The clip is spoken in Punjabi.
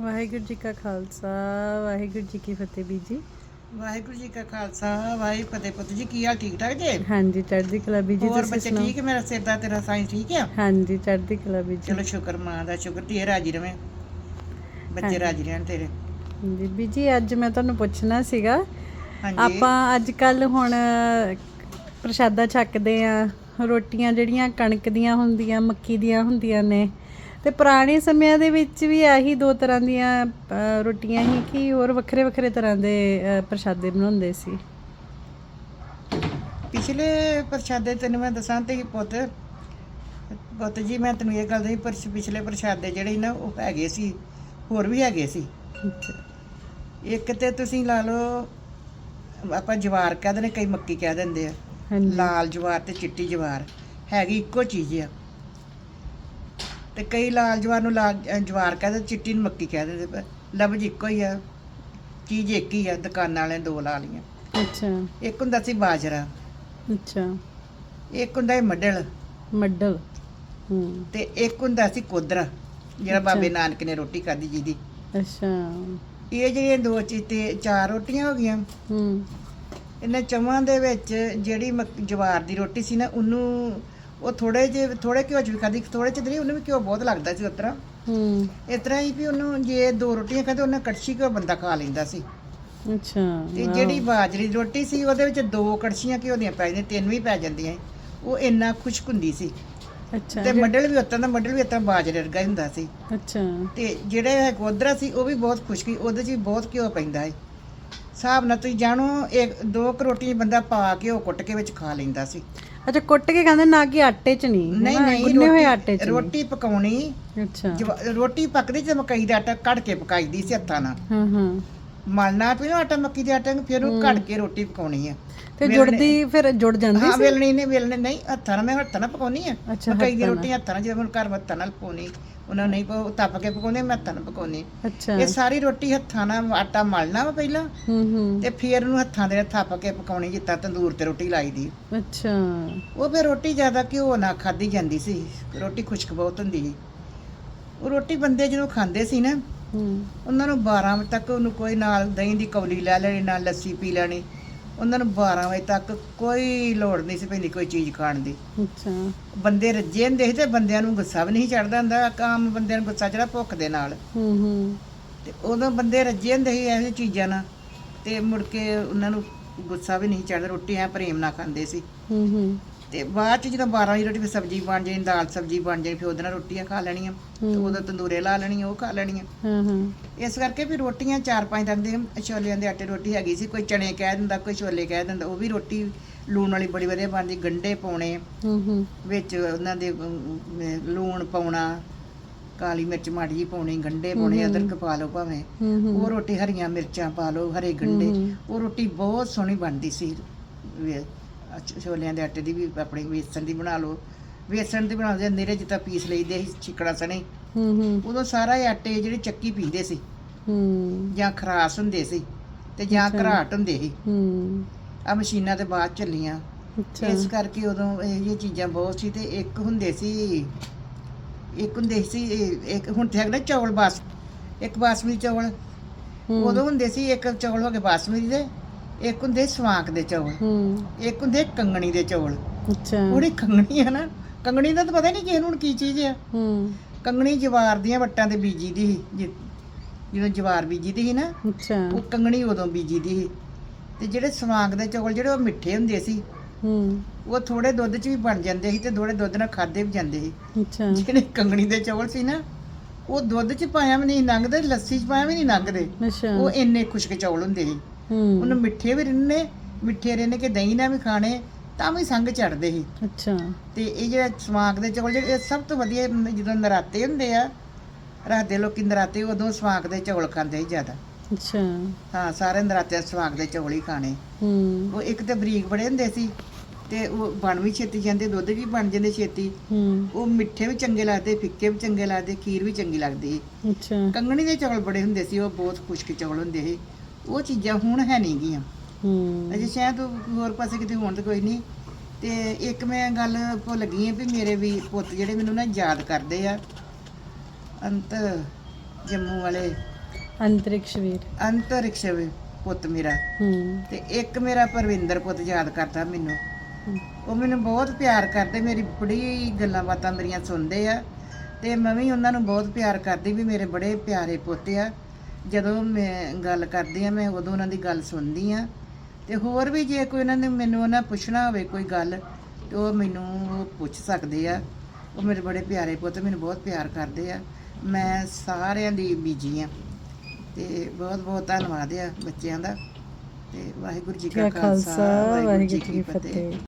ਵਾਹਿਗੁਰੂ ਜੀ ਕਾ ਖਾਲਸਾ ਵਾਹਿਗੁਰੂ ਜੀ ਕੀ ਫਤਿਹ ਬੀਜੀ ਵਾਹਿਗੁਰੂ ਜੀ ਕਾ ਖਾਲਸਾ ਵਾਹਿਗੁਰੂ ਫਤਿਹ ਪੁੱਤ ਜੀ ਕੀ ਹਾਲ ਠੀਕ ਠਾਕ ਜੇ? ਹਾਂਜੀ ਚੜ੍ਹਦੀ ਕਲਾ ਬੀਜੀ ਹੋਰ ਤੁਸੀਂ ਬੱਚੇ ਸੁਣਾਓ? ਠੀਕ ਹੈ ਮੇਰਾ ਸਿਰ ਦਾ ਤੇਰਾ ਸਾਈਂ ਠੀਕ ਆ? ਹਾਂਜੀ ਚੜ੍ਹਦੀ ਕਲਾ ਬੀਜੀ ਚਲੋ ਸ਼ੁਕਰ ਮਾਂ ਦਾ ਸ਼ੁਕਰ ਧੀਏ ਰਾਜੀ ਰਵੇਂ। ਬੱਚੇ ਰਾਜੀ ਰਹਿਣ ਤੇਰੇ। ਹਾਂਜੀ ਬੀਜੀ ਅੱਜ ਮੈਂ ਤੁਹਾਨੂੰ ਪੁੱਛਣਾ ਸੀਗਾ ਹਾਂਜੀ। ਆਪਾਂ ਅੱਜ ਕੱਲ ਹੁਣ ਪ੍ਰਸ਼ਾਦਾ ਛਕਦੇ ਆ ਰੋਟੀਆਂ ਜਿਹੜੀਆਂ ਕਣਕ ਦੀਆਂ ਹੁੰਦੀਆਂ ਮੱਕੀ ਦੀਆਂ ਹੁੰਦੀਆਂ ਨੇ ਤੇ ਪੁਰਾਣੇ ਸਮਿਆਂ ਦੇ ਵਿੱਚ ਵੀ ਆਹੀ ਦੋ ਤਰ੍ਹਾਂ ਦੀਆਂ ਰੋਟੀਆਂ ਹੀ ਕਿ ਹੋਰ ਵੱਖਰੇ ਵੱਖਰੇ ਤਰ੍ਹਾਂ ਦੇ ਪ੍ਰਸ਼ਾਦੇ ਬਣਾਉਂਦੇ ਸੀ। ਪਿਛਲੇ ਪ੍ਰਸ਼ਾਦੇ ਤੈਨੂੰ ਮੈਂ ਦੱਸਾਂ ਤੇ ਪੁੱਤ ਪੁੱਤ ਜੀ ਮੈਂ ਤੈਨੂੰ ਇਹ ਗੱਲ ਦੱਸੀ ਪਰ ਪਿਛਲੇ ਪ੍ਰਸ਼ਾਦੇ ਜਿਹੜੇ ਨਾ ਉਹ ਹੈਗੇ ਸੀ ਹੋਰ ਵੀ ਹੈਗੇ ਸੀ। ਇੱਕ ਤੇ ਤੁਸੀਂ ਲਾ ਲਓ ਆਪਾਂ ਜਵਾਰ ਕਹਿ ਦਿੰਦੇ ਕਈ ਮੱਕੀ ਕਹਿ ਦਿੰਦੇ ਆ। ਲਾਲ ਜਵਾਰ ਤੇ ਚਿੱਟੀ ਜਵਾਰ ਹੈਗੀ ਇੱਕੋ ਚੀਜ਼ ਆ। ਤੇ ਕਈ ਲਾਲ ਜਵਾਰ ਨੂੰ ਲਾਲ ਜਵਾਰ ਕਹਿੰਦੇ ਚਿੱਟੀ ਨੂੰ ਮੱਕੀ ਕਹਿ ਦਿੰਦੇ ਪਰ ਲਫ਼ਜ਼ ਇੱਕੋ ਹੀ ਆ ਚੀਜ਼ ਇੱਕ ਹੀ ਆ ਦੁਕਾਨਾਂ ਵਾਲਿਆਂ ਦੋ ਲਾ ਅੱਛਾ। ਇੱਕ ਹੁੰਦਾ ਸੀ ਬਾਜਰਾ। ਅੱਛਾ। ਇੱਕ ਹੁੰਦਾ ਸੀ ਮੱਡਲ। ਮੱਡਲ ਹੂੰ। ਤੇ ਇੱਕ ਹੁੰਦਾ ਸੀ ਕੋਦਰਾ ਜਿਹੜਾ। ਬਾਬੇ ਨਾਨਕ ਨੇ ਰੋਟੀ ਖਾਧੀ ਜਿਹਦੀ। ਅੱਛਾ। ਇਹ ਜਿਹੜੀਆਂ ਦੋ ਚੀਜ਼ ਤੇ ਚਾਰ ਰੋਟੀਆਂ ਹੋ ਗਈਆਂ। ਹੂੰ। ਇਹਨਾਂ ਚਵਾਂ ਦੇ ਵਿੱਚ ਜਿਹੜੀ ਜਵਾਰ ਦੀ ਰੋਟੀ ਸੀ ਨਾ ਉਹਨੂੰ ਉਹ ਥੋੜੇ ਜਿਹੇ ਥੋੜੇ ਘਿਓ ਚ ਵੀ ਖਾਧੀ ਥੋੜੇ ਚ ਨਹੀਂ ਉਹਨੂੰ ਵੀ ਘਿਓ ਬਹੁਤ ਲੱਗਦਾ ਸੀ ਉਸ ਤਰ੍ਹਾਂ। ਹੂੰ। ਇਸ ਤਰ੍ਹਾਂ ਹੀ ਵੀ ਉਹਨੂੰ ਜੇ ਦੋ ਰੋਟੀਆਂ ਖਾਦੇ ਉਹਨਾਂ ਕੜਛੀ ਘਿਓ ਬੰਦਾ ਖਾ ਲੈਂਦਾ ਸੀ। ਅੱਛਾ ਤੇ। ਜਿਹੜੀ ਬਾਜਰੀ ਦੀ ਰੋਟੀ ਸੀ ਉਹਦੇ ਵਿੱਚ ਦੋ ਕੜਛੀਆਂ ਘਿਓ ਦੀਆਂ ਪੈ ਜਾਂਦੀਆਂ ਤਿੰਨ ਵੀ ਪੈ ਜਾਂਦੀਆਂ। ਉਹ ਇੰਨਾ ਖੁਸ਼ਕ ਹੁੰਦੀ ਸੀ। ਅੱਛਾ। ਤੇ ਜੇ- ਮੱਡਲ ਵੀ ਉਤਾਂ ਦਾ ਮੱਡਲ ਵੀ ਉਤਾਂ ਬਾਜਰੇ ਵਰਗਾ ਹੀ ਹੁੰਦਾ ਸੀ। ਅੱਛਾ। ਤੇ ਜਿਹੜੇ ਗੋਦਰਾ ਸੀ ਉਹ ਵੀ ਬਹੁਤ ਖੁਸ਼ਕੀ ਉਹਦੇ 'ਚ ਵੀ ਬਹੁਤ ਘਿਓ ਪੈਂਦਾ ਹੈ ਹਿਸਾਬ ਨਾਲ ਤੁਸੀਂ ਜਾਣੋ ਇੱਕ ਦੋ ਕੁ ਰੋਟੀਆਂ ਬੰਦਾ ਪਾ ਕੇ ਉਹ ਕੁੱਟ ਕੇ ਵਿੱਚ ਖਾ ਲੈਂਦਾ ਸੀ। ਅੱਛਾ ਕੁੱਟ ਕੇ ਖਾਂਦੇ ਨਾ ਕਿ ਆਟੇ ਚ ਨਹੀਂ। ਨਹੀਂ? ਨਹੀਂ ਗੁੰਨੇ ਹੋਏ ਆਟੇ ਚ ਨਹੀਂ। ਰੋਟੀ ਪਕਾਉਣੀ। ਅੱਛਾ। ਜਵਾ- ਰੋਟੀ ਪੱਕਦੀ ਤੇ ਮਕਈ ਦਾ ਆਟਾ ਕੱਢ ਕੇ ਪਕਾਈਦੀ ਸੀ ਹੱਥਾਂ ਨਾਲ। ਹਾਂ ਹਾਂ। ਮਲਣਾ ਨਾ ਆਟਾ ਮੱਕੀ ਦੇ ਆਟੇ ਨੂੰ ਫਿਰ ਉਹ ਕੱਢ ਕੇ ਰੋਟੀ ਪਕਾਉਣੀ ਆ। ਤੇ ਜੁੜਦੀ ਫਿਰ ਜੁੜ ਜਾਂਦੀ ਹਾਂ ਵੇਲਣੀ ਨੇ ਵੇਲਣੇ ਨਹੀਂ ਹੱਥਾਂ ਨਾਲ ਮੈਂ ਹੱਥਾਂ ਨਾਲ ਪਕਾਉਣੀ ਆ। ਅੱਛਾ, ਮਕਈ ਦੀ ਰੋਟੀ ਹੱਥਾਂ ਨਾਲ ਜਦੋਂ ਹੁਣ ਘਰ ਹੱਥਾਂ ਨਾਲ ਪਕਾਉਣੀ। ਉਹਨਾਂ ਨੂੰ ਨਹੀਂ ਉਹ ਤਪ ਕੇ ਪਕਾਉਂਦੇ ਮੈਂ ਹੱਥਾਂ ਨਾਲ ਅੱਛਾ। ਇਹ ਸਾਰੀ ਰੋਟੀ ਹੱਥਾਂ ਨਾਲ ਆਟਾ ਮਲਣਾ ਵਾ ਪਹਿਲਾਂ ਹੂੰ ਹੂੰ। ਤੇ ਫਿਰ ਉਹਨੂੰ ਹੱਥਾਂ ਦੇ ਨਾਲ ਥੱਪ ਕੇ ਪਕਾਉਣੀ ਜਿੱਦਾਂ ਤੰਦੂਰ ਤੇ ਰੋਟੀ ਲਾਈਦੀ ਅੱਛਾ। ਉਹ ਫਿਰ ਰੋਟੀ ਜ਼ਿਆਦਾ ਘਿਓ ਨਾਲ ਖਾਦੀ ਜਾਂਦੀ ਸੀ। ਰੋਟੀ ਖੁਸ਼ਕ ਬਹੁਤ ਹੁੰਦੀ ਸੀ। ਉਹ ਰੋਟੀ ਬੰਦੇ ਜਦੋਂ ਖਾਂਦੇ ਸੀ ਨਾ ਹੂੰ। ਉਹਨਾਂ ਨੂੰ 12 ਵਜੇ ਤੱਕ ਉਹਨੂੰ ਕੋਈ ਨਾਲ ਦਹੀਂ ਦੀ ਕੌਲੀ ਲੈ ਲੈਣੀ ਨਾਲ ਲੱਸੀ ਪੀ ਲੈਣੀ। ਉਹਨਾਂ ਨੂੰ 12 ਵਜੇ ਤੱਕ ਕੋਈ ਲੋੜ ਨਹੀਂ ਸੀ ਪੈਂਦੀ ਕੋਈ ਚੀਜ਼ ਖਾਣ ਦੀ। ਅੱਛਾ। ਬੰਦੇ ਰੱਜੇ ਹੁੰਦੇ ਸੀ ਤੇ ਬੰਦਿਆਂ ਨੂੰ ਗੁੱਸਾ ਵੀ ਨਹੀਂ ਚੜਦਾ ਹੁੰਦਾ ਕਾਮ ਬੰਦਿਆਂ ਨੂੰ ਗੁੱਸਾ ਚੜਾ ਭੁੱਖ ਦੇ ਨਾਲ। ਹੂੰ ਹੂੰ। ਤੇ ਉਦੋਂ ਬੰਦੇ ਰੱਜੇ ਹੁੰਦੇ ਸੀ ਇਹੋ ਚੀਜ਼ਾਂ ਨਾਲ ਤੇ ਮੁੜ ਕੇ ਉਹਨਾਂ ਨੂੰ ਗੁੱਸਾ ਵੀ ਨਹੀਂ ਚੜਦਾ ਰੋਟੀ ਐ ਪ੍ਰੇਮ ਨਾਲ ਖਾਂਦੇ ਸੀ। ਹੂੰ ਹੂੰ। ਤੇ ਬਾਅਦ ਚ ਜਦੋਂ 12 ਵਜੇ ਰੋਟੀ ਫਿਰ ਸਬਜ਼ੀ ਬਣ ਜਾਣੀ ਦਾਲ ਸਬਜ਼ੀ ਬਣ ਜਾਣੀ ਫਿਰ ਉਹਦੇ ਨਾਲ ਰੋਟੀਆਂ ਖਾ ਲੈਣੀਆਂ। ਤੇ। ਉਦੋਂ ਤੰਦੂਰੇ ਲਾ ਲੈਣੀਆਂ ਉਹ ਖਾ ਲੈਣੀਆਂ। ਹਾਂ ਹਾਂ। ਇਸ ਕਰਕੇ ਵੀ ਰੋਟੀਆਂ ਚਾਰ ਪੰਜ ਤਰ੍ਹਾਂ ਦੇ ਛੋਲਿਆਂ ਦੇ ਆਟੇ ਰੋਟੀ ਹੈਗੀ ਸੀ ਕੋਈ ਚਣੇ ਕਹਿ ਦਿੰਦਾ ਕੋਈ ਛੋਲੇ ਕਹਿ ਦਿੰਦਾ ਉਹ ਵੀ ਰੋਟੀ ਲੂਣ ਵਾਲੀ ਬੜੀ ਵਧੀਆ ਬਣਦੀ ਗੰਡੇ ਪਾਉਣੇ। ਹੂੰ ਹੂੰ। ਵਿੱਚ ਉਹਨਾਂ ਦੇ ਅਮ, ਲੂਣ ਪਾਉਣਾ ਕਾਲੀ ਮਿਰਚ ਮਾੜੀ ਜਿਹੀ ਪਾਉਣੀ ਗੰਡੇ ਪਾਉਣੇ। ਅਦਰਕ ਪਾ ਲਓ ਭਾਵੇਂ। ਉਹ ਰੋਟੀ ਹਰੀਆਂ ਮਿਰਚਾਂ ਪਾ ਲਓ ਹਰੇ ਗੰਡੇ। ਉਹ ਰੋਟੀ ਬਹੁਤ ਸੋਹਣੀ ਬਣਦੀ ਸੀ। ਵੇ- ਛੋਲਿਆਂ ਦੇ ਆਟੇ ਦੀ ਵੀ ਆਪਣੀ ਵੇਸਣ ਦੀ ਬਣਾ ਲਓ। ਵੇਸਣ ਦੀ ਬਣਾਉਂਦੇ ਨੀਰੇ ਜਿੱਤਾ ਪੀਸ ਲਈਦੇ ਸੀ ਛਿਕੜਾ ਸਣੇ। ਹੂੰ ਹੂੰ। ਉਦੋਂ ਸਾਰਾ ਇਹ ਆਟੇ ਜਿਹੜੇ ਚੱਕੀ ਪੀਂਦੇ ਸੀ। ਹੂੰ। ਜਾਂ ਖਰਾਸ ਹੁੰਦੇ ਸੀ ਤੇ ਜਾਂ। ਘਰਾਟ ਹੁੰਦੇ ਸੀ। ਹੂੰ। ਆ ਮਸ਼ੀਨਾਂ ਤੇ ਬਾਅਦ ਚੱਲੀਆਂ। ਇਸ ਕਰਕੇ ਉਦੋਂ ਇਹ ਜਿਹੀਆਂ ਚੀਜ਼ਾਂ ਬਹੁਤ ਸੀ ਤੇ ਇੱਕ ਹੁੰਦੇ ਸੀ ਇੱਕ ਹੁੰਦੇ ਸੀ ਇੱਕ ਹੁਣ ਤੇ ਹੈਗਾ ਚੌਲ ਬਾਸ ਇੱਕ ਬਾਸਮਤੀ ਚੌਲ। ਹੂੰ। ਉਦੋਂ ਹੁੰਦੇ ਸੀ ਇੱਕ ਚੌਲ ਹੋ ਗਏ ਬਾਸਮਤੀ ਦੇ। ਇੱਕ ਹੁੰਦੇ ਸਵਾਂਕ ਦੇ ਚੌਲ ਹੂੰ। ਇੱਕ ਹੁੰਦੇ ਕੰਗਣੀ ਦੇ ਚੌਲ। ਅੱਛਾ। ਉਹੜੀ ਕੰਗਣੀ ਆ ਨਾ ਕੰਗਣੀ ਦਾ ਤਾਂ ਪਤਾ ਨਹੀਂ ਕਿਸੇ ਨੂੰ ਕੀ ਚੀਜ਼ ਆ। ਹੂੰ। ਕੰਗਣੀ ਜਵਾਰ ਦੀਆਂ ਵੱਟਾਂ ਤੇ ਬੀਜੀ ਦੀ ਸੀ ਜਦੋਂ ਜਵਾਰ ਬੀਜੀ ਦੀ ਸੀ ਨਾ ਅੱਛਾ। ਉਹ ਕੰਗਣੀ ਉਦੋਂ ਬੀਜੀ ਦੀ ਸੀ। ਤੇ ਜਿਹੜੇ ਸਵਾਂਗ ਦੇ ਚੌਲ ਜਿਹੜੇ ਉਹ ਮਿੱਠੇ ਹੁੰਦੇ ਸੀ ਹੂੰ। ਉਹ ਥੋੜੇ ਦੁੱਧ 'ਚ ਵੀ ਬਣ ਜਾਂਦੇ ਸੀ ਤੇ ਥੋੜੇ ਦੁੱਧ ਨਾਲ ਖਾਦੇ ਵੀ ਜਾਂਦੇ ਸੀ। ਅੱਛਾ। ਜਿਹੜੇ ਕੰਗਣੀ ਦੇ ਚੌਲ ਸੀ ਨਾ ਉਹ ਦੁੱਧ 'ਚ ਪਾਇਆ ਵੀ ਨਹੀਂ ਲੰਘਦੇ ਲੱਸੀ 'ਚ ਪਾਇਆ ਵੀ ਨਹੀਂ ਲੰਘਦੇ ਅੱਛਾ। ਉਹ ਇੰਨੇ ਖੁਸ਼ਕ ਚੌਲ ਹੁੰਦੇ ਸੀ। ਹੂੰ ਉਹਨੂੰ ਮਿੱਠੇ ਵੀ ਰਹਿਣੇ ਮਿੱਠੇ ਰਹਿਣੇ ਕਿ ਦਹੀਂ ਨਾਲ ਵੀ ਖਾਣੇ ਤਾਂ ਵੀ ਸੰਗ ਚੜਦੇ ਸੀ। ਅੱਛਾ। ਤੇ ਇਹ ਜਿਹੜਾ ਸਵਾਂਗ ਦੇ ਚੌਲ ਜਿਹੜੇ ਇਹ ਸਭ ਤੋਂ ਵਧੀਆ ਜਦੋਂ ਨਰਾਤੇ ਹੁੰਦੇ ਆ ਰਾਤ ਦੇ ਲੋਕੀ ਨਰਾਤੇ ਉਦੋਂ ਸਵਾਂਗ ਦੇ ਚੌਲ ਖਾਂਦੇ ਸੀ ਜ਼ਿਆਦਾ। ਅੱਛਾ। ਹਾਂ ਸਾਰੇ ਨਰਾਤੇ ਸਵਾਂਗ ਦੇ ਚੌਲ ਹੀ ਖਾਣੇ। ਹੂੰ। ਉਹ ਇੱਕ ਤੇ ਬਰੀਕ ਬੜੇ ਹੁੰਦੇ ਸੀ ਤੇ ਉਹ ਬਣ ਵੀ ਛੇਤੀ ਜਾਂਦੇ ਦੁੱਧ ਵੀ ਬਣ ਜਾਂਦੇ ਛੇਤੀ। ਹੂੰ। ਉਹ ਮਿੱਠੇ ਵੀ ਚੰਗੇ ਲੱਗਦੇ ਫਿੱਕੇ ਵੀ ਚੰਗੇ ਲੱਗਦੇ ਖੀਰ ਵੀ ਚੰਗੀ ਲੱਗਦੀ ਅੱਛਾ। ਕੰਗਣੀ ਦੇ ਚੌਲ ਬੜੇ ਹੁੰਦੇ ਸੀ ਉਹ ਬਹੁਤ ਖੁਸ਼ਕ ਚੌਲ ਹੁੰਦੇ ਸੀ। ਉਹ ਚੀਜ਼ਾਂ ਹੁਣ ਹੈ ਨਹੀਂ ਗੀਆਂ। ਹੂੰ। ਅਜੇ ਸ਼ਾਇਦ ਹੋਰ ਪਾਸੇ ਕਿਤੇ ਹੋਣ ਤੇ ਕੋਈ ਨਹੀਂ। ਤੇ ਇੱਕ ਮੈਂ ਗੱਲ ਭੁੱਲ ਗਈ ਹਾਂ ਵੀ ਮੇਰੇ ਵੀ ਪੁੱਤ ਜਿਹੜੇ ਮੈਨੂੰ ਨਾ ਯਾਦ ਕਰਦੇ ਆ। ਅੰਤ ਜੰਮੂ ਵਾਲੇ। ਅੰਤਰਿਕਸ਼ ਵੀਰ। ਅੰਤਰਿਕਸ਼ ਵੀ ਪੁੱਤ ਮੇਰਾ। ਹੂੰ। ਤੇ ਇੱਕ ਮੇਰਾ ਪਰਵਿੰਦਰ ਪੁੱਤ ਯਾਦ ਕਰਦਾ ਮੈਨੂੰ। ਉਹ ਮੈਨੂੰ ਬਹੁਤ ਪਿਆਰ ਕਰਦੇ ਮੇਰੀ ਬੜੀ ਗੱਲਾਂ ਬਾਤਾਂ ਮੇਰੀਆਂ ਸੁਣਦੇ ਆ। ਤੇ ਮੈਂ ਵੀ ਉਹਨਾਂ ਨੂੰ ਬਹੁਤ ਪਿਆਰ ਕਰਦੀ ਵੀ ਮੇਰੇ ਬੜੇ ਪਿਆਰੇ ਪੁੱਤ ਆ। ਜਦੋਂ ਮੈਂ ਗੱਲ ਕਰਦੀ ਆ ਮੈਂ ਉਦੋਂ ਉਹਨਾਂ ਦੀ ਗੱਲ ਸੁਣਦੀ ਆ ਤੇ ਹੋਰ ਵੀ ਜੇ ਕੋਈ ਉਹਨਾਂ ਨੇ ਮੈਨੂੰ ਉਹਨਾਂ ਪੁੱਛਣਾ ਹੋਵੇ ਕੋਈ ਗੱਲ ਤੇ ਉਹ ਮੈਨੂੰ ਪੁੱਛ ਸਕਦੇ ਆ। ਉਹ ਮੇਰੇ ਬੜੇ ਪਿਆਰੇ ਪੁੱਤ ਮੈਨੂੰ ਬਹੁਤ ਪਿਆਰ ਕਰਦੇ ਆ। ਮੈਂ ਸਾਰਿਆਂ ਦੀ ਬੀਜੀ ਆ ਤੇ ਬਹੁਤ ਬਹੁਤ ਧੰਨਵਾਦ ਆ ਬੱਚਿਆਂ ਦਾ। ਤੇ ਵਾਹਿਗੁਰੂ ਜੀ ਕਾ ਖਾਲਸਾ ਵਾਹਿਗੁਰੂ ਜੀ ਕੀ ਫਤਿਹ।